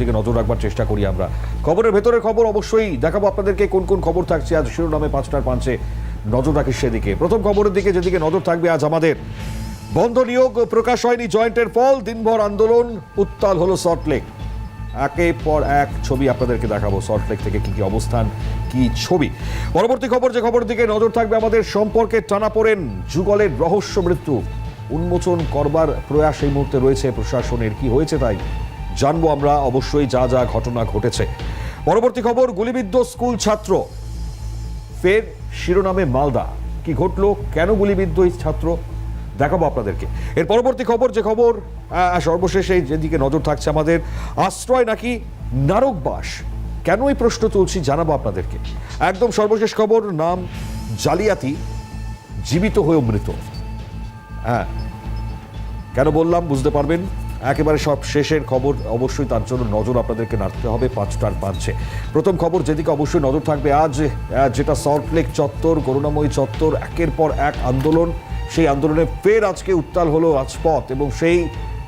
দিকে নজর রাখবার চেষ্টা করি আমরা। খবরের ভেতরের খবর অবশ্যই দেখাবো আপনাদেরকে, কোন কোন খবর থাকছে। আজ শিরোনামে পাঁচটার পাঁচে নজর রাখি সেদিকে। প্রথম খবরের দিকে যেদিকে নজর থাকবে আজ আমাদের। বন্ধ নিয়োগ প্রকাশ হয়নি জয়েন্টের ফল, দিনভর আন্দোলন, উত্তাল হলো সল্টলেক একের পর এক ছবি আপনাদেরকে দেখাবো সল্টলেক থেকে কি কি অবস্থান, কি ছবি। পরবর্তী খবর, যে খবরের দিকে নজর থাকবে আমাদের, সম্পর্কে টানা পড়েন যুগলের রহস্য মৃত্যু। উন্মোচন করবার প্রয়াস এই মুহূর্তে রয়েছে প্রশাসনের, কি হয়েছে তাই? জানব আমরা অবশ্যই যা যা ঘটনা ঘটেছে। পরবর্তী খবর, গুলিবিদ্ধ স্কুল ছাত্র, ফের শিরোনামে মালদা। কি ঘটলো? কেন গুলিবিদ্ধ এই ছাত্র? দেখাবো আপনাদেরকে। এর পরবর্তী খবর, যে খবর সর্বশেষে যেদিকে নজর থাকছে আমাদের, আশ্রয় নাকি নারকবাস কেন এই প্রশ্ন তুলছি জানাব আপনাদেরকে। একদম সর্বশেষ খবর, নাম জালিয়াতি, জীবিত হয়েও মৃত। হ্যাঁ। কেন বললাম? বুঝতে পারবেন? একেবারে সব শেষের খবর অবশ্যই তার জন্য নজর আপনাদেরকে রাখতে হবে পাঁচটার পাঁচে। প্রথম খবর যেদিকে অবশ্যই নজর থাকবে আজ যেটা সল্টলেক চত্বর করুণাময়ী চত্বর একের পর এক আন্দোলন। সেই আন্দোলনে ফের আজকে উত্তাল হলো রাজপথ এবং সেই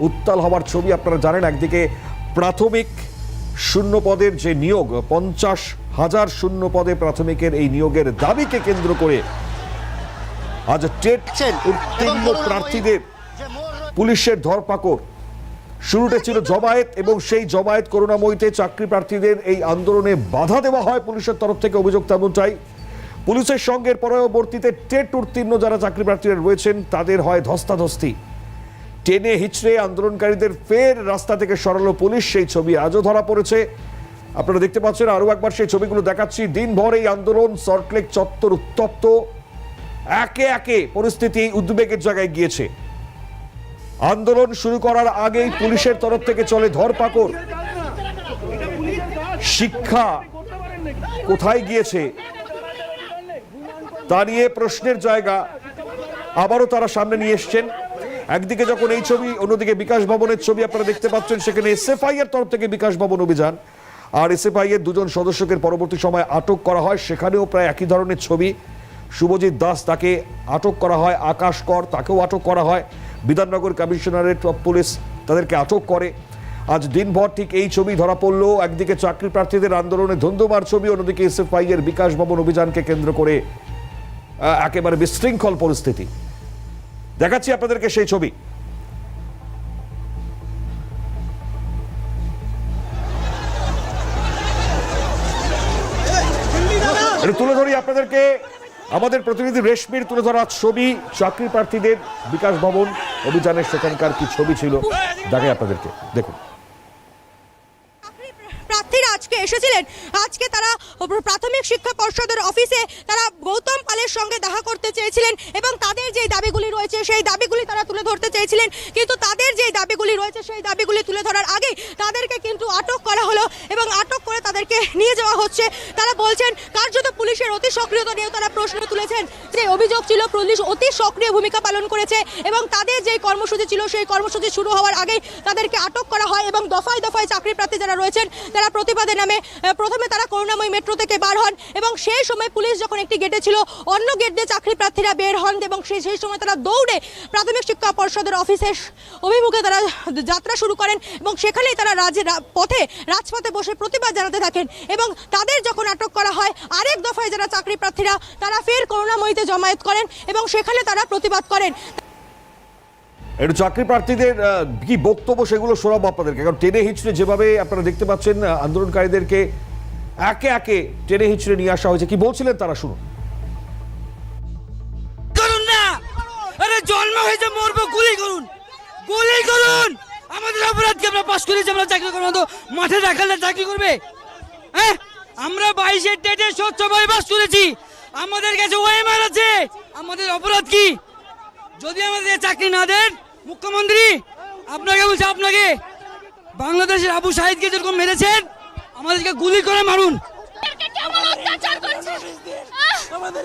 উত্তাল হওয়ার ছবি আপনারা জানেন একদিকে প্রাথমিক শূন্য পদের যে নিয়োগ পঞ্চাশ হাজার শূন্য পদে প্রাথমিকের এই নিয়োগের দাবিকে কেন্দ্র করে আজ টেট উত্তীর্ণ প্রার্থীদের পুলিশের ধরপাকড়। শুরুতে ছিল জমায়েত এবং সেই জমায়েত করুণাময়ীতে চাকরি প্রার্থীদের এই আন্দোলনে বাধা দেওয়া হয় পুলিশের তরফ থেকে অভিযোগ তেমনটাই পুলিশের সঙ্গে পরবর্তীতে টেট উত্তীর্ণ যারা চাকরি প্রার্থীরা রয়েছেন, তাদের হয় ধস্তাধস্তি। টেনে হিচড়ে আন্দোলনকারীদের ফের রাস্তা থেকে সরালো পুলিশ, সেই ছবি আজও ধরা পড়েছে। আপনারা দেখতে পাচ্ছেন, আরও একবার সেই ছবিগুলো দেখাচ্ছি। দিনভর এই আন্দোলন সল্টলেক চত্বর উত্তপ্ত। একে একে পরিস্থিতি উদ্বেগের জায়গায় গিয়েছে। আন্দোলন শুরু করার আগেই পুলিশের তরফ থেকে চলে ধরপাকড়। শিক্ষা কোথায় গিয়েছে? তা নিয়ে প্রশ্নের জায়গা আবারও তারা সামনে নিয়ে এসছেন। একদিকে যখন এই ছবি, অন্যদিকে বিকাশ ভবনের ছবি আপনারা দেখতে পাচ্ছেন, সেখানে এসএফআই এর তরফ থেকে বিকাশ ভবন অভিযান। আর এসএফআই এর দুজন সদস্যকে পরবর্তী সময় আটক করা হয়। সেখানেও প্রায় একই ধরনের ছবি। শুভজিৎ দাস তাকে আটক করা হয়, আকাশ কর তাকেও আটক করা হয়। বিধাননগর কমিশনারেট অফ পুলিশ তাদেরকে আটক করে। আজ দিনভর ঠিক এই ছবি ধরা পড়ল। একদিকে চাকরি প্রার্থীদের আন্দোলনে ধন্দমার ছবি, অন্যদিকে এসএফআই এর বিকাশ ভবন অভিযানকে কেন্দ্র করে একেবারে বিশৃঙ্খল পরিস্থিতি। দেখাচ্ছি আপনাদেরকে সেই ছবি। আমাদের প্রতিনিধি রেশমির তুলে ধরা ছবি চাকরি প্রার্থীদের বিকাশ ভবন অভিযানের সেখানকার কি ছবি ছিল দেখাই আপনাদেরকে। দেখুন। প্রার্থীরা আজকে এসেছিলেন। আজকে তারা প্রাথমিক শিক্ষা পর্ষদের অফিসে তারা গৌতম পালের সঙ্গে দেখা করতে চেয়েছিলেন এবং তাদের যে দাবিগুলি রয়েছে, সেই দাবিগুলি তারা তুলে ধরতে চেয়েছিলেন। কিন্তু তাদের যে দাবিগুলি রয়েছে, সেই দাবিগুলি তুলে ধরার আগে তাদেরকে কিন্তু আটক করা হলো এবং আটক করে তাদেরকে নিয়ে যাওয়া হচ্ছে। তারা বলছেন, কার্যত পুলিশের অতি সক্রিয়তা নিয়েও তারা প্রশ্ন তুলেছেন যে, অভিযোগ ছিল পুলিশ অতি সক্রিয় ভূমিকা পালন করেছে এবং তাদের যে কর্মসূচি ছিল, সেই কর্মসূচি শুরু হওয়ার আগেই তাদেরকে আটক করা হয় এবং দফায় দফায় চাকরি প্রার্থী যারা রয়েছেন তারা প্রতিবাদে নামে প্রথমে তারা করুণাময়ী মেট্রো থেকে বার হন এবং সেই সময় পুলিশ যখন একটি গেটে ছিল, অন্য গেট দিয়ে চাকরি প্রার্থীরা বের হন এবং সেই সেই সময় তারা দৌড়ে প্রাথমিক শিক্ষা পর্ষদের অফিসের অভিমুখে তারা যাত্রা শুরু করেন এবং সেখানেই তারা রাজে পথে, রাজপথে বসে প্রতিবাদ জানাতে থাকেন এবং তাদের যখন আটক করা হয়, আরেক দফায় যারা চাকরি প্রার্থীরা, তারা ফের করুণাময়ীতে জমায়েত করেন এবং সেখানে তারা প্রতিবাদ করেন। একটু চাকরি প্রার্থীদের কি বক্তব্য সেগুলো শোনাবো আপনাদেরকে। কারণ টেনে হিচড়ে যেভাবে আপনারা দেখতে পাচ্ছেন আন্দোলনকারীদেরকে একে একে টেনে হিচড়ে নিয়ে আসা হয়েছে। কি বলছিলেন তারা, শুনুন। না! আরে জন্ম হয়েছে, মরবো করুন! করুন! আমাদের অপরাধকে আমরা করেছি, আমরা চাকরি করব মাঠে দেখালে চাকরি করবে? হ্যাঁ? আমরা করেছি। আমাদের কাছে আছে। আমাদের অপরাধ কি? যদি আমাদের চাকরি না দেন মুখ্যমন্ত্রী আপনাকে বলছে আপনাকে? বাংলাদেশের আবু সাহিদকে যেরকম মেরেছেন আমাদেরকে গুলি করে মারুন। আমাদেরকে কেমন অত্যাচার করছে? আমাদের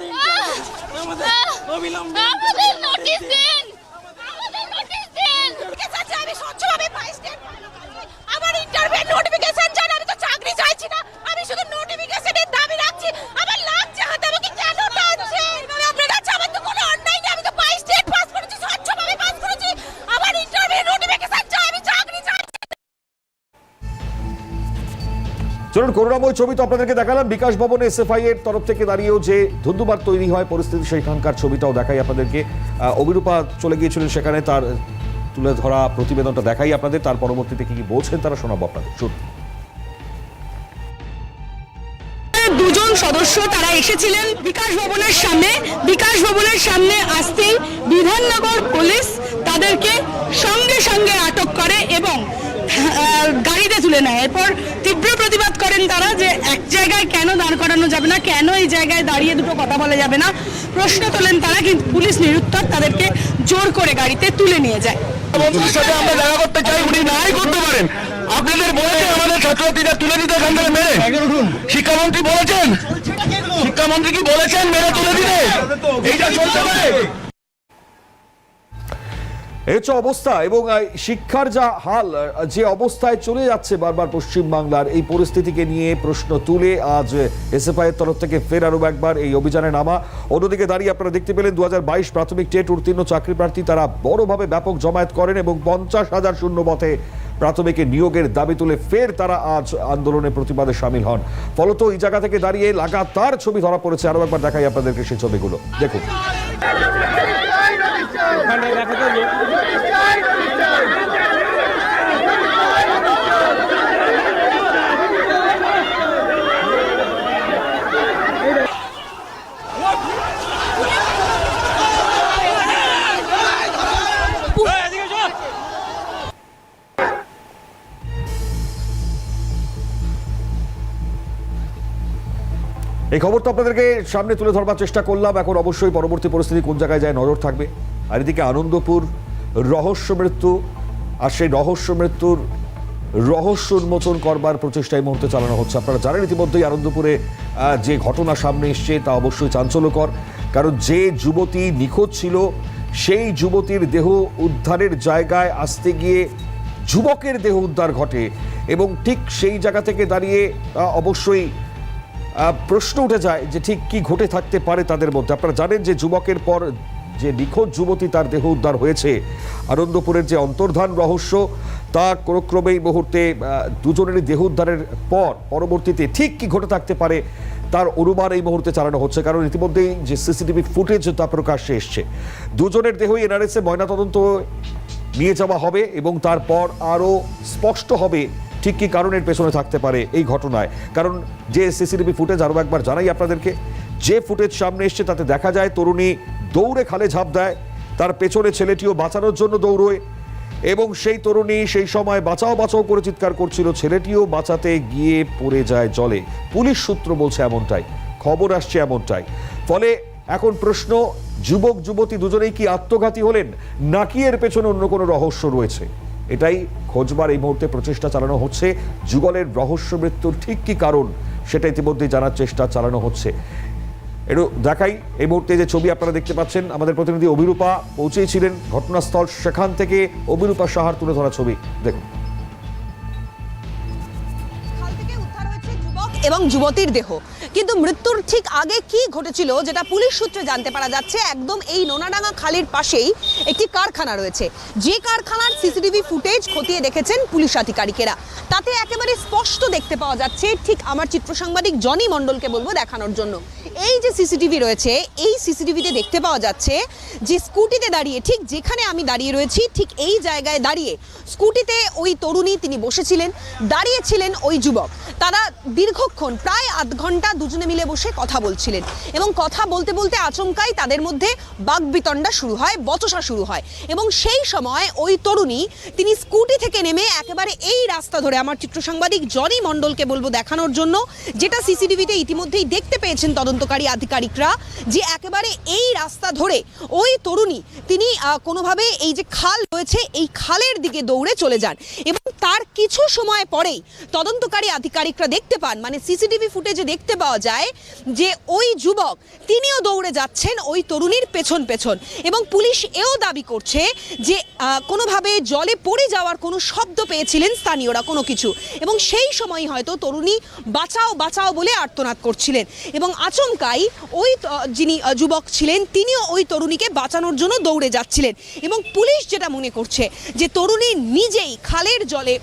আমাদের অবিলম্বে। আমাদের নোটিশ দিন। আমাদের নোটিশ দিন। আছে আমি স্বচ্ছভাবে পাইস্টেন আমার ইন্টারভিউ নোটিফিকেশন চাই আমি তো চাকরি চাইছি না। আমি শুধু চলুন, করুণাময় ছবি তো আপনাদেরকে দেখালাম। বিকাশ ভবনে এসএফআই এর তরফ থেকে দাঁড়িয়েও যে ধুন্ধুমার তৈরি হয় পরিস্থিতি, সেইখানকার ছবিটাও দেখাই আপনাদেরকে। অভিরূপা চলে গিয়েছিলেন সেখানে, তার তুলে ধরা প্রতিবেদনটা দেখাই আপনাদের। তার পরবর্তীতে কি কি বলছেন তারা শোনাবো আপনাদের। শুনুন। দুজন সদস্য তারা এসেছিলেন বিকাশ ভবনের সামনে। বিকাশ ভবনের সামনে আসতেই বিধাননগর পুলিশ তাদেরকে সঙ্গে সঙ্গে আটক করে এবং গাড়িতে তুলে নেয়। এরপর তীব্র প্রতিবাদ করেন তারা যে এক জায়গায় কেন দাঁড় করানো যাবে না, কেন এই জায়গায় দাঁড়িয়ে দুটো কথা বলা যাবে না। প্রশ্ন তোলেন তারা, কিন্তু পুলিশ নিরুত্তর তাদেরকে জোর করে গাড়িতে তুলে নিয়ে যায়। মন্ত্রীর সাথে আমরা দেখা করতে চাই, উনি নাই করতে পারেন। আপনাদের বলেছেন আমাদের ছাত্রছাত্রীরা তুলে দিতে এখান থেকে মেরে। শিক্ষামন্ত্রী বলেছেন? শিক্ষামন্ত্রী কি বলেছেন মেরে তুলে দিতে? এইটা চলতে পারে? হচ্ছে অবস্থা এবং শিক্ষার যা হাল যে অবস্থায় চলে যাচ্ছে বারবার পশ্চিম বাংলার এই পরিস্থিতিকে নিয়ে প্রশ্ন তুলে আজ এসএফআই এর তরফ থেকে ফের আরও একবার এই অভিযানে নামা। অন্যদিকে দাঁড়িয়ে আপনারা দেখতে পেলেন দু হাজার বাইশ প্রাথমিক টেট উত্তীর্ণ চাকরি প্রার্থী তারা বড়ভাবে ব্যাপক জমায়েত করেন এবং পঞ্চাশ হাজার শূন্য পথে প্রাথমিকে নিয়োগের দাবি তুলে ফের তারা আজ আন্দোলনে প্রতিবাদে সামিল হন। ফলত এই জায়গা থেকে দাঁড়িয়ে লাগাতার ছবি ধরা পড়েছে। আরও একবার দেখাই আপনাদেরকে সেই ছবিগুলো। দেখুন। এই খবর তো আপনাদেরকে সামনে তুলে ধরবার চেষ্টা করলাম। এখন অবশ্যই পরবর্তী পরিস্থিতি কোন জায়গায় যায়, নজর থাকবে। আর এদিকে আনন্দপুর, রহস্য মৃত্যু, আর সেই রহস্য মৃত্যুর রহস্য উন্মোচন করবার প্রচেষ্টা এই মুহূর্তে চালানো হচ্ছে। আপনারা জানেন ইতিমধ্যেই আনন্দপুরে যে ঘটনা সামনে এসছে তা অবশ্যই চাঞ্চল্যকর। কারণ যে যুবতী নিখোঁজ ছিল, সেই যুবতীর দেহ উদ্ধারের জায়গায় আসতে গিয়ে যুবকের দেহ উদ্ধার ঘটে এবং ঠিক সেই জায়গা থেকে দাঁড়িয়ে অবশ্যই প্রশ্ন উঠে যায় যে ঠিক কি ঘটে থাকতে পারে তাদের মধ্যে। আপনারা জানেন যে যুবকের পর যে নিখোঁজ যুবতী তার দেহ উদ্ধার হয়েছে। আনন্দপুরের যে অন্তর্ধান রহস্য, তা ক্রমক্রমে এই মুহূর্তে দুজনেরই দেহ উদ্ধারের পর পরবর্তীতে ঠিক কি ঘটে থাকতে পারে, তার অনুমান এই মুহূর্তে চালানো হচ্ছে। কারণ ইতিমধ্যেই যে সিসিটিভি ফুটেজ, তা প্রকাশ্যে এসছে। দুজনের দেহই এনআরএসএ ময়নাতদন্ত নিয়ে যাওয়া হবে এবং তারপর আরও স্পষ্ট হবে ঠিক কি কারণের পেছনে থাকতে পারে এই ঘটনায়। কারণ যে সিসিটিভি ফুটেজ আরও একবার জানাই আপনাদেরকে, যে ফুটেজ সামনে এসছে তাতে দেখা যায় তরুণী দৌড়ে খালে ঝাঁপ দেয়। তার পেছনে ছেলেটিও বাঁচানোর জন্য দৌড়োয় এবং সেই তরুণী সেই সময় বাঁচাও বাঁচাও করে চিৎকার করছিল। ছেলেটিও বাঁচাতে গিয়ে পড়ে যায় জলে। পুলিশ সূত্র বলছে এমনটাই, খবর আসছে এমনটাই। ফলে এখন প্রশ্ন, যুবক, যুবতী দুজনেই কি আত্মঘাতী হলেন, নাকি এর পেছনে অন্য কোনো রহস্য রয়েছে? এটাই খোঁজবার এই মুহূর্তে প্রচেষ্টা চালানো হচ্ছে। যুগলের রহস্য মৃত্যুর ঠিক কি কারণ, সেটা ইতিমধ্যেই জানার চেষ্টা চালানো হচ্ছে। একটু দেখাই এই মুহূর্তে যে ছবি আপনারা দেখতে পাচ্ছেন, আমাদের প্রতিনিধি অভিরূপা পৌঁছেছিলেন ঘটনাস্থল, সেখান থেকে অভিরূপা সাহার তুলে ধরা ছবি। দেখুন। এবং যুবতীর দেহ। কিন্তু মৃত্যুর ঠিক আগে কি ঘটেছিল যেটা পুলিশ সূত্রে জানতে পারা যাচ্ছে, একদম এই নোনাডাঙ্গা খালের পাশেই একটি কারখানা রয়েছে। যে কারখানার সিসিটিভি ফুটেজ খতিয়ে দেখেছেন পুলিশ আধিকারিকেরা। তাতে একেবারে স্পষ্ট দেখতে পাওয়া যাচ্ছে, ঠিক আমার চিত্র সাংবাদিক জনি মণ্ডলকে বলব দেখানোর জন্য। এই যে সিসিটিভি রয়েছে, এই সিসিটিভিতে দেখতে পাওয়া যাচ্ছে যে স্কুটিতে দাঁড়িয়ে, ঠিক যেখানে আমি দাঁড়িয়ে রয়েছি, ঠিক এই জায়গায় দাঁড়িয়ে স্কুটিতে ওই তরুণী তিনি বসেছিলেন, দাঁড়িয়েছিলেন ওই যুবক। তারা দীর্ঘক্ষণ, প্রায় আধ ঘণ্টা দুজনে মিলে বসে কথা বলছিলেন। এবং কথা বলতে বলতে আচমকাই তাদের মধ্যে বাগবিতণ্ডা শুরু হয়, বচসা শুরু হয়। এবং সেই সময় ওই তরুণী তিনি স্কুটি থেকে নেমে একেবারে এই রাস্তা ধরে আমার চিত্র সাংবাদিক জনি মণ্ডলকে বলব দেখানোর জন্য, যেটা সিসিটিভিতে ইতিমধ্যেই দেখতে পেয়েছেন তদন্তকারী আধিকারিকরা, যে একেবারে এই রাস্তা ধরে ওই তরুণী তিনি কোনোভাবে এই যে খাল রয়েছে, এই খালের দিকে দৌড়ে চলে যান। এবং তার কিছু সময় পরেই তদন্তকারী আধিকারিকরা দেখতে পান মানে সিসিটিভি ফুটেজে দেখতে পাওয়া যায় যে ওই যুবক, তিনিও দৌড়ে যাচ্ছেন ওই তরুণীর পেছন পেছন এবং পুলিশ এও দাবি করছে যে কোনোভাবে জলে পড়ে যাওয়ার কোনো শব্দ পেয়েছিলেন স্থানীয়রা কোনো কিছু এবং সেই সময় হয়তো তরুণী বাঁচাও বাঁচাও বলে আর্তনাদ করছিলেন এবং আচমকাই ওই যিনি যুবক ছিলেন তিনিও ওই তরুণীকে বাঁচানোর জন্য দৌড়ে যাচ্ছিলেন এবং পুলিশ যেটা মনে করছে যে তরুণী নিজেই খালের জলে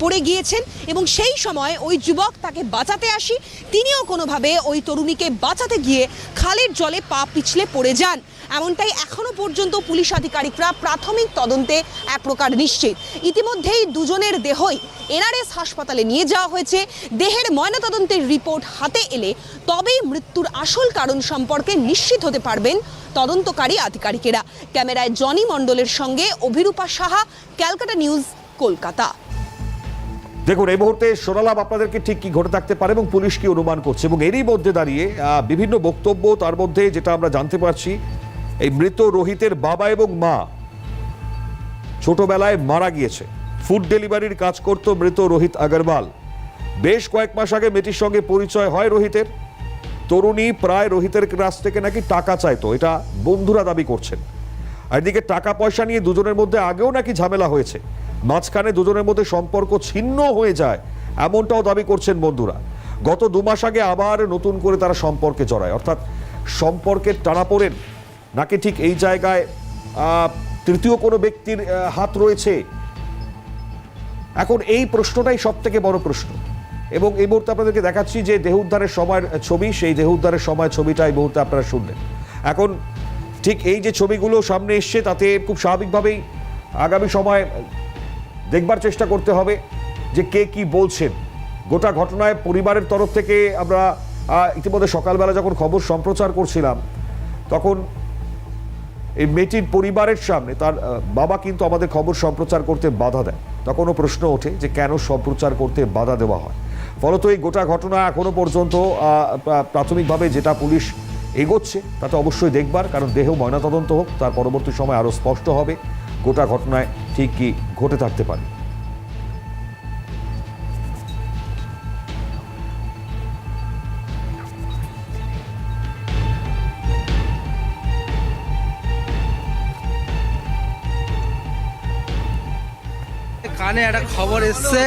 পড়ে গিয়েছেন এবং সেই সময় ওই যুবক তাকে বাঁচাতে আসি, তিনিও কোনোভাবে ওই তরুণীকে বাঁচাতে গিয়ে খালের জলে পা পিছলে পড়ে যান। এমনটাই এখনও পর্যন্ত পুলিশ আধিকারিকরা প্রাথমিক তদন্তে এক প্রকার নিশ্চিত। ইতিমধ্যেই দুজনের দেহই এনআরএস হাসপাতালে নিয়ে যাওয়া হয়েছে। দেহের ময়নাতদন্তের রিপোর্ট হাতে এলে তবেই মৃত্যুর আসল কারণ সম্পর্কে নিশ্চিত হতে পারবেন তদন্তকারী আধিকারিকেরা। ক্যামেরায় জনি মণ্ডলের সঙ্গে অভিরূপা সাহা, ক্যালকাটা নিউজ, কলকাতা। দেখুন, এই মুহূর্তে শোনালাম আপনাদেরকে ঠিক কি ঘটে থাকতে পারে এবং পুলিশ কি অনুমান করছে? এবং এরই মধ্যে দাঁড়িয়ে বিভিন্ন বক্তব্য, তার মধ্যে যেটা আমরা জানতে পারছি, এই মৃত রোহিতের বাবা এবং মা ছোটবেলায় মারা গিয়েছে। ফুড ডেলিভারির কাজ করত মৃত রোহিত আগরওয়াল। বেশ কয়েক মাস আগে মেয়েটির সঙ্গে পরিচয় হয় রোহিতের। তরুণী প্রায় রোহিতের কাছ থেকে নাকি টাকা চাইতো, এটা বন্ধুরা দাবি করছেন। আর এদিকে টাকা পয়সা নিয়ে দুজনের মধ্যে আগেও নাকি ঝামেলা হয়েছে। মাঝখানে দুজনের মধ্যে সম্পর্ক ছিন্ন হয়ে যায়, এমনটাও দাবি করছেন বন্ধুরা। গত দু মাস আগে আবার নতুন করে তারা সম্পর্কে জড়ায়, অর্থাৎ সম্পর্কের টানাপোড়েন নাকি ঠিক এই জায়গায় তৃতীয় কোনো ব্যক্তির হাত রয়েছে? এখন এই প্রশ্নটাই সব থেকে বড় প্রশ্ন। এবং এই মুহূর্তে আপনাদেরকে দেখাচ্ছি যে দেহ উদ্ধারের সময়ের ছবি, সেই দেহ উদ্ধারের সময় ছবিটা এই মুহূর্তে আপনারা শুনলেন। এখন ঠিক এই যে ছবিগুলো সামনে এসছে, তাতে খুব স্বাভাবিকভাবেই আগামী সময় দেখবার চেষ্টা করতে হবে যে কে কি বলছেন। গোটা ঘটনায় পরিবারের তরফ থেকে আমরা ইতিমধ্যে সকালবেলা যখন খবর সম্প্রচার করছিলাম, তখন এই মেয়েটির পরিবারের সামনে তার বাবা কিন্তু আমাদের খবর সম্প্রচার করতে বাধা দেয়। তখনও প্রশ্ন ওঠে যে কেন সম্প্রচার করতে বাধা দেওয়া হয়। ফলত এই গোটা ঘটনা এখনও পর্যন্ত প্রাথমিকভাবে যেটা পুলিশ এগোচ্ছে, তাতে অবশ্যই দেখবার, কারণ দেহ ময়নাতদন্ত হোক, তার পরবর্তী সময় আরও স্পষ্ট হবে। গোটা ঘটনায় ঠিক কি ঘটে থাকতে পারে। কানে একটা খবর এসছে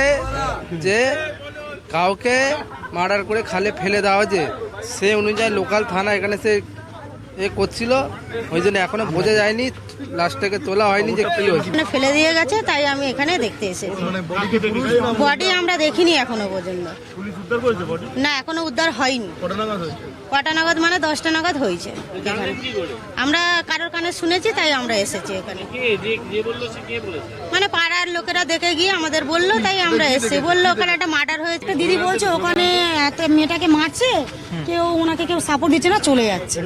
যে কাউকে মার্ডার করে খালে ফেলে দেওয়া হয়েছে। সে অনুযায়ী লোকাল থানা এখানে সে এ করছিল ওই জন্য এখনও বোঝা যায়নি লাস্টটাকে তোলা হয়নি যে কি হয়েছে। ফেলে দিয়ে গেছে তাই আমি এখানে দেখতে এসেছি। বডি আমরা দেখিনি এখনও পর্যন্ত। না এখনও উদ্ধার হয়নি। কটা নাগাদ মানে দশটা নাগাদ হয়েছে আমরা কারোর কানে শুনেছি তাই আমরা এসেছি এখানে। মানে পাড়ার লোকেরা দেখে গিয়ে আমাদের বলল তাই আমরা এসেছি। বলল ওখানে একটা মার্ডার হয়েছে। দিদি বলছে ওখানে মেয়েটাকে মারছে কেউ ওনাকে কেউ সাপোর্ট দিচ্ছে না চলে যাচ্ছে।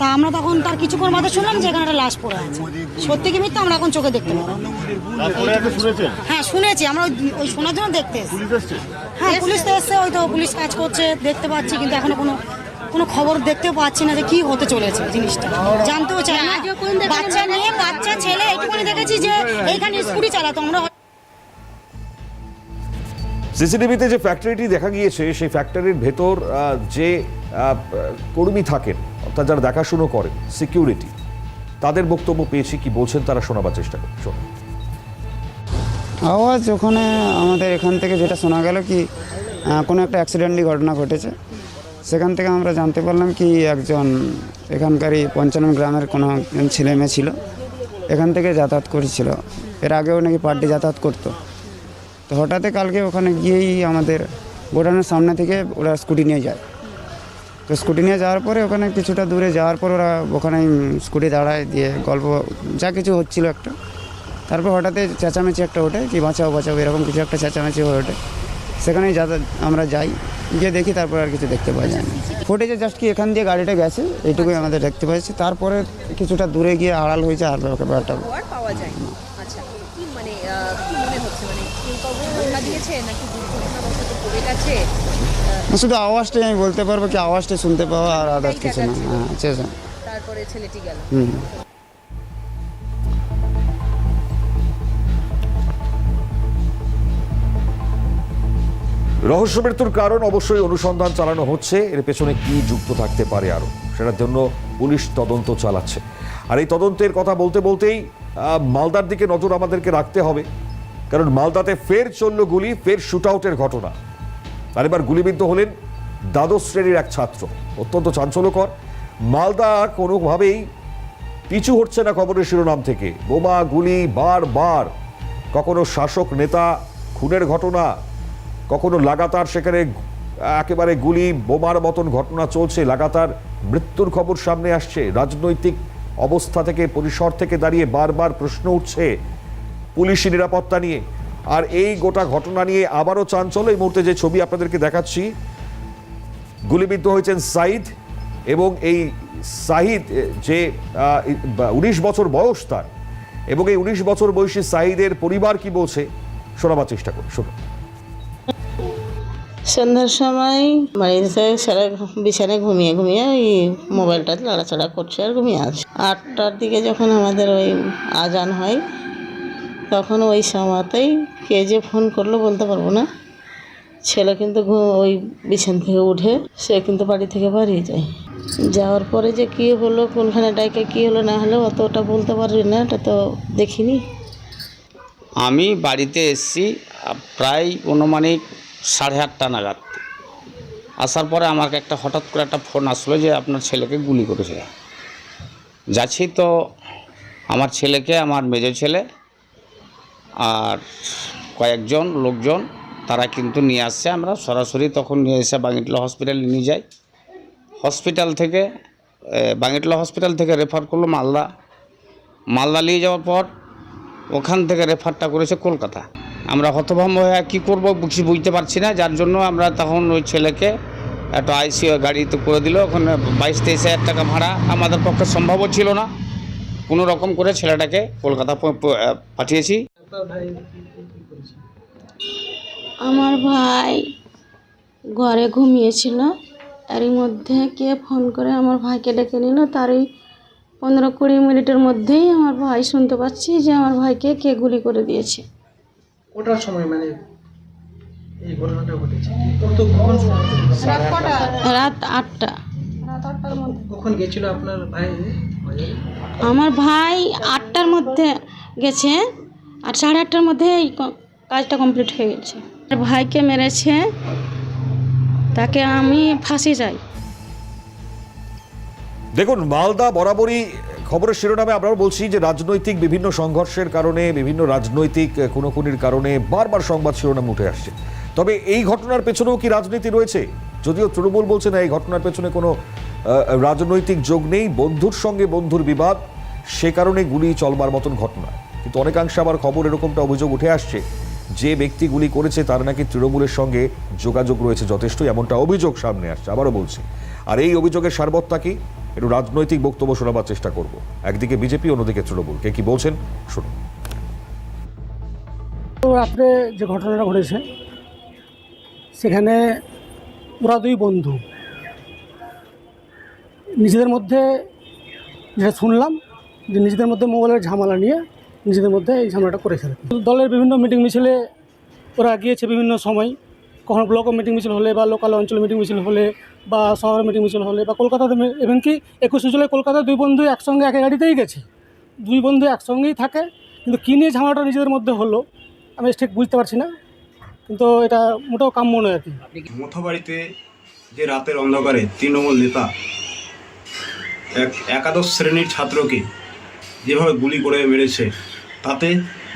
তা আমরা তখন তার কিছুক্ষণ মাথায় শুনলাম যে এখানে একটা লাশ পড়ে আছে। সত্যি কি মিথ্যা? আমরা এখন চোখে দেখতে পাবো। হ্যাঁ শুনেছি। আমরা ওই- ওই শোনার জন্য দেখতে এসেছি? হ্যাঁ পুলিশ তো এসছে ওই তো পুলিশ কাজ করছে দেখতে পাচ্ছি কিন্তু এখনও কোনো কোনো খবর দেখতে পাচ্ছি না যে কি হতে চলেছে জিনিসটা। জানতেও চাই না। বাচ্চা মেয়ে বাচ্চা ছেলে এইটুকুনি দেখেছি যে এইখানে স্কুটি চালাতো। আমরা সিসিটিভিতে যে ফ্যাক্টরিটি দেখা গিয়েছে সেই ফ্যাক্টরির ভেতর যে কর্মী থাকেন অর্থাৎ যারা দেখাশুনো করেন সিকিউরিটি তাদের বক্তব্য পেয়েছি কি বলছেন তারা শোনাবার চেষ্টা করি শোনো। আওয়াজ ওখানে আমাদের এখান থেকে যেটা শোনা গেল কি কোনো একটা অ্যাক্সিডেন্টই ঘটনা ঘটেছে। সেখান থেকে আমরা জানতে পারলাম কি একজন এখানকারই পঞ্চানন গ্রামের কোনো একজন ছেলে মেয়ে ছিল। এখান থেকে যাতায়াত করেছিল। এর আগেও নাকি পার্টি যাতায়াত করতো। তো হঠাৎ কালকে ওখানে গিয়েই আমাদের গোডাউনের সামনে থেকে ওরা স্কুটি নিয়ে যায়। তো স্কুটি নিয়ে যাওয়ার পরে ওখানে কিছুটা দূরে যাওয়ার পর ওরা ওখানে স্কুটি দাঁড়ায় দিয়ে গল্প, যা কিছু হচ্ছিল একটা। তারপর হঠাৎ চেঁচামেচি একটা ওঠে, কি বাঁচাও বাঁচাও, এরকম কিছু একটা চেঁচামেচি হয়ে ওঠে। সেখানেই যাতা আমরা যাই গিয়ে দেখি তারপরে আর কিছু দেখতে পাওয়া যায় না। ফুটেজে জাস্ট কি এখান দিয়ে গাড়িটা গেছে এইটুকুই আমাদের দেখতে পাচ্ছি তারপরে কিছুটা দূরে গিয়ে আড়াল হয়েছে আর ব্যাপারটা পাওয়া যায়নি আচ্ছা মানে মনে শুধু আওয়াজটাই আমি বলতে পারব কি আওয়াজটা শুনতে পাওয়া আর আদার্স কিছু না। হ্যাঁ তারপরে ছেলেটি গেল। হুম। রহস্য মৃত্যুর কারণ অবশ্যই অনুসন্ধান চালানো হচ্ছে। এর পেছনে কি যুক্ত থাকতে পারে আরও সেটার জন্য পুলিশ তদন্ত চালাচ্ছে। আর এই তদন্তের কথা বলতে বলতেই মালদার দিকে নজর আমাদেরকে রাখতে হবে। কারণ মালদাতে ফের চলল গুলি, ফের শুট আউটের ঘটনা। আর এবার গুলিবিদ্ধ হলেন দ্বাদশ শ্রেণির এক ছাত্র। অত্যন্ত চাঞ্চল্যকর। মালদা কোনোভাবেই পিছু হচ্ছে না খবরের শিরোনাম থেকে। বোমা, গুলি বার বার কখনো শাসক নেতা, খুনের ঘটনা কখনো লাগাতার সেখানে একেবারে গুলি, বোমার মতন ঘটনা চলছে, লাগাতার মৃত্যুর খবর সামনে আসছে। রাজনৈতিক অবস্থা থেকে, পরিসর থেকে দাঁড়িয়ে বারবার প্রশ্ন উঠছে পুলিশি নিরাপত্তা নিয়ে। আর এই গোটা ঘটনা নিয়ে আবারও চাঞ্চল্য। এই মুহূর্তে যে ছবি আপনাদেরকে দেখাচ্ছি, গুলিবিদ্ধ হয়েছেন সাইদ এবং এই সাহিদ যে উনিশ বছর বয়স তার এবং এই উনিশ বছর বয়সী সাহিদের পরিবার কি বলছে, শোনাবার চেষ্টা করি শুনুন। সন্ধ্যার সময় বাড়িতে সারা বিছানায় ঘুমিয়ে ঘুমিয়ে ওই মোবাইলটা নাড়াচাড়া করছে আর ঘুমিয়ে আছে। আটটার দিকে যখন আমাদের ওই আজান হয়, তখন ওই সময়তেই কে যে ফোন করল বলতে পারব না। ছেলে কিন্তু ওই বিছান থেকে উঠে সে কিন্তু বাড়ি থেকে বাড়িয়ে যায়। যাওয়ার পরে যে কী হলো, কোনখানে ডাইকে কী হলো, না হলো অতটা বলতে পারবি না, এটা তো দেখিনি। আমি বাড়িতে এসেছি প্রায় অনুমানিক সাড়ে আটটা নাগাদ। আসার পরে আমাকে একটা হঠাৎ করে একটা ফোন আসলো যে আপনার ছেলেকে গুলি করেছে। যাচ্ছি তো আমার ছেলেকে, আমার মেজো ছেলে আর কয়েকজন লোকজন, তারা কিন্তু নিয়ে আসছে। আমরা সরাসরি তখন নিয়ে এসে বাঙিটলা হসপিটালে নিয়ে যাই। হসপিটাল থেকে বাঙিটলা হসপিটাল থেকে রেফার করল মালদা। মালদা নিয়ে যাওয়ার পর ওখান থেকে রেফারটা করেছে কলকাতা। আমরা হতভম্ব হয়ে কী করব কিছু বুঝতে পারছি না, যার জন্য আমরা তখন ওই ছেলেকে একটা আইসিও গাড়িতে করে দিল, ওখানে বাইশ তেইশ হাজার টাকা ভাড়া। আমাদের পক্ষে সম্ভবও ছিল না। কোনো রকম করে ছেলেটাকে কলকাতা পাঠিয়েছি। আমার ভাই ঘরে ঘুমিয়েছিল এরই মধ্যে কে ফোন করে আমার ভাইকে ডেকে নিল, তারই পনেরো কুড়ি মিনিটের মধ্যেই আমার ভাই শুনতে পাচ্ছি যে আমার ভাইকে কে গুলি করে দিয়েছে। ওটার সময় মানে এই ঘটনাটা ঘটেছে। কত কখন রাত আটটা। কখন গেছিল আপনার ভাই? আমার ভাই আটটার মধ্যে গেছে আর সাড়ে আটটার মধ্যে এই কাজটা কমপ্লিট হয়ে গেছে। আর ভাইকে মেরেছে তাকে আমি ফাঁসি যাই দেখুন মালদা বরাবরই খবরের শিরোনামে আমরাও বলছি যে রাজনৈতিক বিভিন্ন সংঘর্ষের কারণে, বিভিন্ন রাজনৈতিক খুনোখুনির কারণে বারবার সংবাদ শিরোনাম উঠে আসছে। তবে এই ঘটনার পেছনেও কি রাজনীতি রয়েছে? যদিও তৃণমূল বলছে না, এই ঘটনার পেছনে কোনো রাজনৈতিক যোগ নেই, বন্ধুর সঙ্গে বন্ধুর বিবাদ, সে কারণে গুলি চলবার মতন ঘটনা। কিন্তু অনেকাংশে আবার খবর এরকমটা অভিযোগ উঠে আসছে, যে ব্যক্তি গুলি করেছে তার নাকি তৃণমূলের সঙ্গে যোগাযোগ রয়েছে যথেষ্ট এমনটা অভিযোগ সামনে আসছে, আবারও বলছি। আর এই অভিযোগের সারবত্তা কি? একটু রাজনৈতিক বক্তব্য শোনাবার চেষ্টা করব। একদিকে বিজেপি, অন্যদিকে তৃণমূল। কে কি বলছেন, শুনুন। রাত্রে যে ঘটনাটা ঘটেছে, সেখানে ওরা দুই বন্ধু। নিজেদের মধ্যে যেটা শুনলাম, যে নিজেদের মধ্যে মোবাইলের ঝামেলা নিয়ে নিজেদের মধ্যে এই ঝামেলাটা করেছিল দলের বিভিন্ন মিটিং মিছিলে ওরা গিয়েছে বিভিন্ন সময়। কখনো ব্লক মিটিং মিছিল হলে বা লোকাল অঞ্চল মিটিং মিছিল হলে বা শহরের মিটিং মিছিল হলে বা কলকাতাতে ইভেন কি একুশে জুলাই কলকাতায় দুই বন্ধু একসঙ্গে একে গাড়িতেই গেছে। দুই বন্ধু একসঙ্গেই থাকে। কিন্তু কী নিয়ে ঝামেলাটা নিজেদের মধ্যে হলো, আমি ঠিক বুঝতে পারছি না। কিন্তু এটা মোটেও কাম্য নয় আর কি। মথবাড়িতে যে রাতের অন্ধকারে তৃণমূল নেতা এক একাদশ শ্রেণির ছাত্রকে যেভাবে গুলি করে মেরেছে, তাতে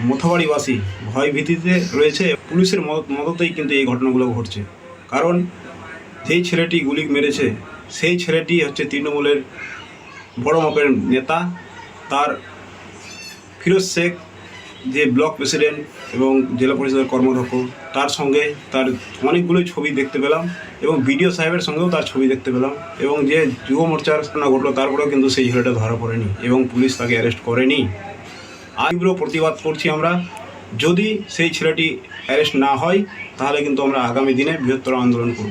মথবাড়িবাসী ভয় ভীতিতে রয়েছে, পুলিশের মদত মদতেই কিন্তু এই ঘটনাগুলো ঘটছে। কারণ যেই ছেলেটি গুলি মেরেছে, সেই ছেলেটি হচ্ছে তৃণমূলের বড় মাপের নেতা। তার ফিরোজ শেখ, যে ব্লক প্রেসিডেন্ট এবং জেলা পরিষদের কর্মদক্ষ তার সঙ্গে তার অনেকগুলোই ছবি দেখতে পেলাম এবং বিডিও সাহেবের সঙ্গেও তার ছবি দেখতে পেলাম এবং যে যুব মোর্চার ঘটনা ঘটলো, তারপরেও কিন্তু সেই ছেলেটা ধরা পড়েনি এবং পুলিশ তাকে অ্যারেস্ট করেনি। তীব্র প্রতিবাদ করছি আমরা। যদি সেই ছেলেটি অ্যারেস্ট না হয়, তাহলে কিন্তু আমরা আগামী দিনে বৃহত্তর আন্দোলন করব।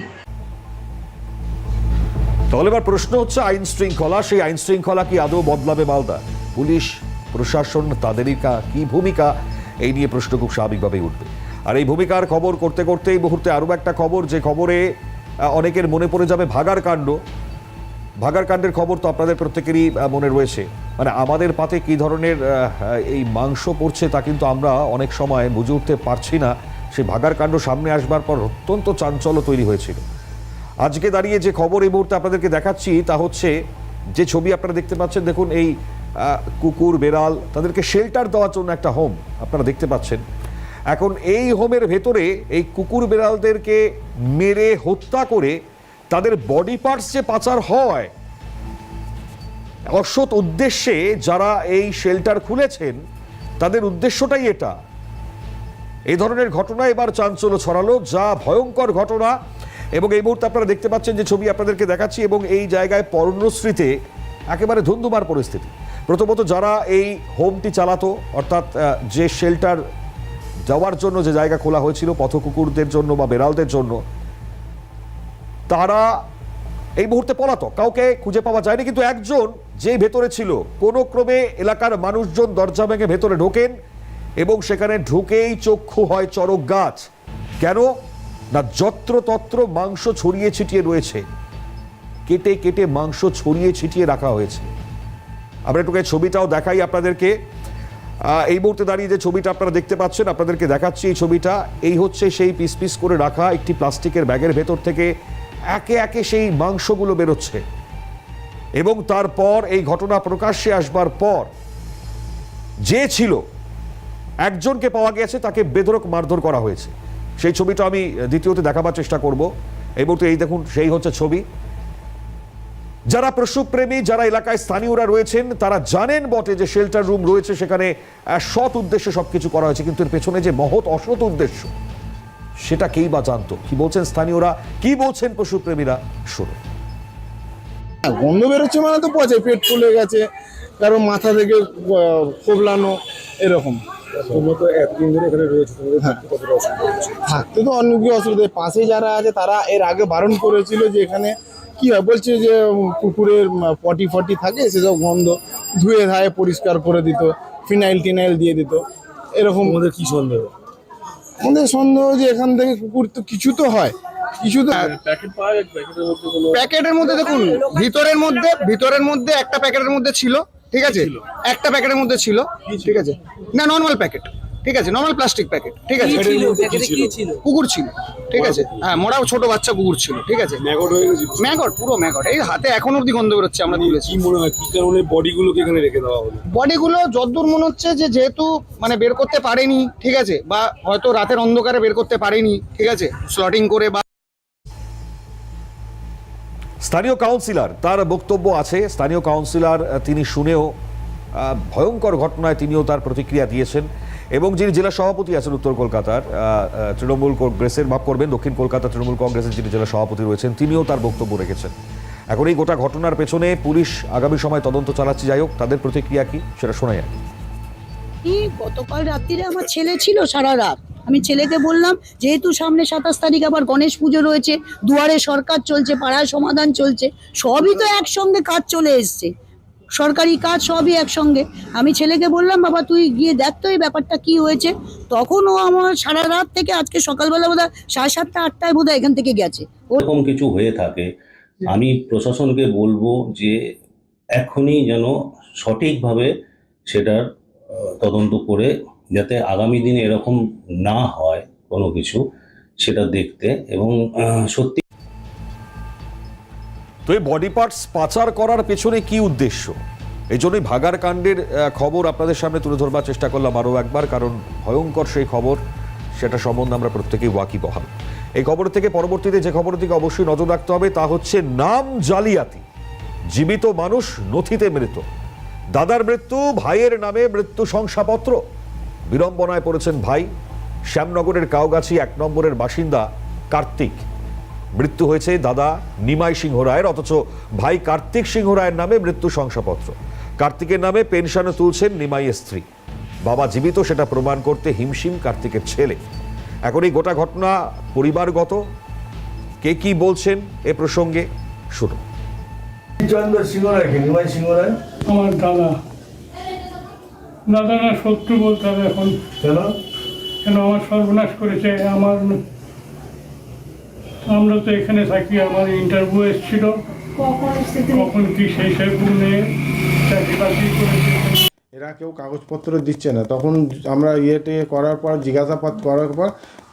তাহলে এবার প্রশ্ন হচ্ছে আইন শৃঙ্খলা। সেই আইন শৃঙ্খলা কি আদৌ বদলাবে মালদা? পুলিশ, প্রশাসন, তাদেরই কা- ভূমিকা? এই নিয়ে প্রশ্ন খুব স্বাভাবিকভাবেই উঠবে। আর এই ভূমিকার খবর করতে করতে এই মুহূর্তে আরও একটা খবর, যে খবরে অনেকের মনে পড়ে যাবে ভাগার কাণ্ড। ভাগার কাণ্ডের খবর তো আপনাদের প্রত্যেকেরই মনে রয়েছে। মানে আমাদের পাতে কি ধরনের এই মাংস পড়ছে তা কিন্তু আমরা অনেক সময় বুঝে উঠতে পারছি না। সেই ভাগার কাণ্ড সামনে আসবার পর অত্যন্ত চাঞ্চল্য তৈরি হয়েছিল। আজকে দাঁড়িয়ে যে খবর এই মুহূর্তে আপনাদেরকে দেখাচ্ছি তা হচ্ছে, যে ছবি আপনারা দেখতে পাচ্ছেন, দেখুন এই কুকুর, বেড়াল, তাদেরকে শেল্টার দেওয়ার জন্য একটা হোম আপনারা দেখতে পাচ্ছেন। এখন এই হোমের ভেতরে এই কুকুর, বেড়ালদেরকে মেরে হত্যা করে তাদের বডি পার্টস যে পাচার হয়, অসৎ উদ্দেশ্যে যারা এই শেল্টার খুলেছেন, তাদের উদ্দেশ্যটাই এটা। এই ধরনের ঘটনা এবার চাঞ্চল্য ছড়ালো, যা ভয়ঙ্কর ঘটনা এবং এই মুহূর্তে আপনারা দেখতে পাচ্ছেন যে ছবি আপনাদেরকে দেখাচ্ছি এবং এই জায়গায় পর্ণশ্রীতে একেবারে ধুন্ধুমার পরিস্থিতি। প্রথমত যারা এই হোমটি চালাতো, অর্থাৎ যে শেল্টার যাওয়ার জন্য যে জায়গা খোলা হয়েছিল, পথকুকুরদের জন্য বা বেড়ালদের জন্য তারা এই মুহূর্তে পলাতক। কাউকে খুঁজে পাওয়া যায়নি, কিন্তু একজন যে ভেতরে ছিল, কোনো ক্রমে এলাকার মানুষজন দরজা ভেঙে ভেতরে ঢোকেন এবং সেখানে ঢুকেই চক্ষু হয় চরক গাছ। কেন? না, যত্রতত্র মাংস ছড়িয়ে ছিটিয়ে রয়েছে। কেটে কেটে মাংস ছড়িয়ে ছিটিয়ে রাখা হয়েছে। আমরা একটু ছবিটাও দেখাই আপনাদেরকে। এই মুহূর্তে দাঁড়িয়ে যে ছবিটা আপনারা দেখতে পাচ্ছেন, আপনাদেরকে দেখাচ্ছি এই ছবিটা। এই হচ্ছে সেই পিস পিস করে রাখা একটি প্লাস্টিকের ব্যাগের ভেতর থেকে একে একে সেই মাংসগুলো বেরোচ্ছে। এবং তারপর এই ঘটনা প্রকাশ্যে আসবার পর যে ছিল, একজনকে পাওয়া গেছে, তাকে বেধরক মারধর করা হয়েছে। সেই ছবিটা আমি দ্বিতীয়তে দেখাবার চেষ্টা করব। এই মুহূর্তে এই দেখুন, সেই হচ্ছে ছবি। যারা পশুপ্রেমী, যারা এলাকায় স্থানীয়রা রয়েছেন, তারা জানেন বটে যে শেল্টার রুম রয়েছে, সেখানে সৎ উদ্দেশ্যে সবকিছু করা হয়েছে, কিন্তু এর পেছনে যে মহৎ অসৎ উদ্দেশ্য সেটা কেই বা জানতো। কি বলছেন স্থানীয়রা? কি বলছেন পশুপ্রেমীরা? শুনুন। গন্ধ বেরোচ্ছে মানে তো পচে পেট ফুলে গেছে কারও মাথা থেকে কোবলানো এরকম। হ্যাঁ। থাকতে তো অনেক কি অসুবিধা। পাশে যারা আছে তারা এর আগে বারণ করেছিল যে এখানে কি হয় বলছে যে উম, কুকুরের পটি ফটি থাকে সেসব গন্ধ ধুয়ে ধায়ে পরিষ্কার করে দিত ফিনাইল টিনাইল দিয়ে দিত এরকম। ওদের কি সন্দেহ? আমাদের সন্দেহ যে এখান থেকে কুকুর তো কিছু তো হয়। কিছু তো প্যাকেটের মধ্যে দেখুন ভিতরের মধ্যে ভিতরের মধ্যে একটা প্যাকেটের মধ্যে ছিল ঠিক আছে? একটা প্যাকেটের মধ্যে ছিল ঠিক আছে? না নর্মাল প্যাকেট ঠিক আছে নর্মাল প্লাস্টিক প্যাকেট ঠিক আছে। কুকুর ছিল ঠিক আছে। হ্যাঁ মোড়াও ছোট বাচ্চা কুকুর ছিল ঠিক আছে। ম্যাগট হয়ে গেছে ম্যাগট পুরো ম্যাগট। এই হাতে এখন অব্দি গন্ধ বেরোচ্ছে আমরা তুলেছি। মনে হয় কি কারণে বডিগুলোকে এখানে রেখে দেওয়া হলো? বডিগুলো যতদূর মনে হচ্ছে যে যেহেতু মানে বের করতে পারেনি ঠিক আছে বা হয়তো রাতের অন্ধকারে বের করতে পারেনি ঠিক আছে স্লটিং করে বা স্থানীয় কাউন্সিলর তার বক্তব্য আছে। স্থানীয় কাউন্সিলর তিনি শুনেও ভয়ঙ্কর ঘটনায় তিনিও তার প্রতিক্রিয়া দিয়েছেন। এবং যিনি জেলা সভাপতি আছেন উত্তর কলকাতার তৃণমূল কংগ্রেসের, মাফ করবেন, দক্ষিণ কলকাতা তৃণমূল কংগ্রেসের যিনি জেলা সভাপতি রয়েছেন, তিনিও তার বক্তব্য রেখেছেন। এখন এই গোটা ঘটনার পেছনে পুলিশ আগামী সময় তদন্ত চালাচ্ছে। যাই হোক, তাদের প্রতিক্রিয়া কি, সেটা কি। কি, গতকাল রাত্রিরে আমার ছেলে ছিল সারা রাত। আমি ছেলেকে বললাম, যেহেতু সামনে সাতাশ তারিখ আবার গণেশ পুজো রয়েছে, দুয়ারে সরকার চলছে, পাড়ায় সমাধান চলছে, সবই তো একসঙ্গে কাজ চলে এসছে। সরকারি কাজ সবই একসঙ্গে। আমি ছেলেকে বললাম, বাবা, তুই গিয়ে দেখ তো এই ব্যাপারটা কি হয়েছে। তখন ও আমার সারা রাত থেকে আজকে সকালবেলা বোধহয় সাড়ে সাতটা, আটটায় বোধহয় এখান থেকে গেছে। ওরকম কিছু হয়ে থাকে। আমি প্রশাসনকে বলব যে, এখনই যেন সঠিকভাবে সেটার তদন্ত করে যাতে আগামী দিনে এরকম না হয় কোনো কিছু, সেটা দেখতে এবং সত্যি তো এই বডি পার্টস পাচার করার পেছনে কি উদ্দেশ্য? এই জন্যই ভাগার কাণ্ডের খবর আপনাদের সামনে তুলে ধরবার চেষ্টা করলাম আরও একবার, কারণ ভয়ঙ্কর সেই খবর, সেটা সম্বন্ধে আমরা প্রত্যেকেই ওয়াকিবহাল। এই খবর থেকে পরবর্তীতে যে খবরের দিকে অবশ্যই নজর রাখতে হবে, তা হচ্ছে নাম জালিয়াতি। জীবিত মানুষ নথিতে মৃত। দাদার মৃত্যু, ভাইয়ের নামে মৃত্যু শংসাপত্র। বিড়ম্বনায় পড়েছেন ভাই। শ্যামনগরের কাউগাছি এক নম্বরের বাসিন্দা কার্তিক। মৃত্যু হয়েছে দাদা নিমাই সিংহ রায়ের অথচ ভাই কার্তিক সিংহ রায়ের নামে মৃত্যু শংসাপত্র। কার্তিকের নামে পেনশনে তুলছেন নিমাইয়ের স্ত্রী। বাবা জীবিত সেটা প্রমাণ করতে হিমশিম কার্তিকের ছেলে। এখন এই গোটা ঘটনা পরিবারগত। কে কি বলছেন এ প্রসঙ্গে? শুনুন। চন্দ্র সিংহ রায় নিমাই সিংহ রায়? আমার দাদা। দাদা না শত্রু বলতে হবে এখন। কেন? কেন? আমার সর্বনাশ করেছে। আমার আমরা তো এখানে থাকি আমার ইন্টারভিউ এসেছিল। কখন কি সেই সব নিয়ে চাকরি বাকরি করেছে। এরা কেউ কাগজপত্র দিচ্ছে না। তখন আমরা ইয়েটে করার পর জিজ্ঞাসাবাদ করার পর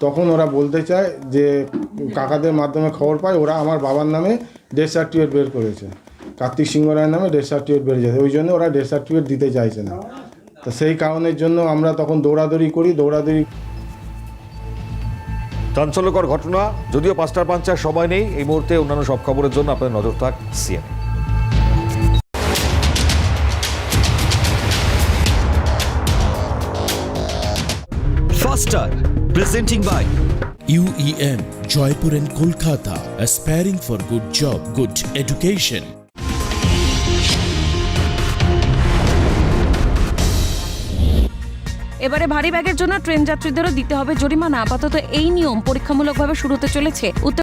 তখন ওরা বলতে চায় যে কাকাদের মাধ্যমে খবর পায় ওরা আমার বাবার নামে ডেথ সার্টিফিকেট বের করেছে। কার্তিক সিংহ রায়ের নামে ডেথ সার্টিফিকেট বের যাচ্ছে ওই জন্য ওরা ডেথ সার্টিফিকেট দিতে চাইছে না। তো সেই কারণের জন্য আমরা তখন দৌড়াদৌড়ি করি দৌড়াদৌড়ি চাঞ্চল্যকর ঘটনা যদিও পাঁচটার পাঞ্চার সময় নেই এই মুহূর্তে অন্যান্য সব খবরের জন্য আপনাদের নজর থাক CNA presenting by UEM Jaipur and Kolkata, aspiring for good job, good education. এবারে ভারী ব্যাগের জন্য ট্রেন যাত্রীদেরও দিতে হবে জরিমানা। আপাতত এই নিয়ম পরীক্ষামূলকভাবে শুরু হতে চলেছে।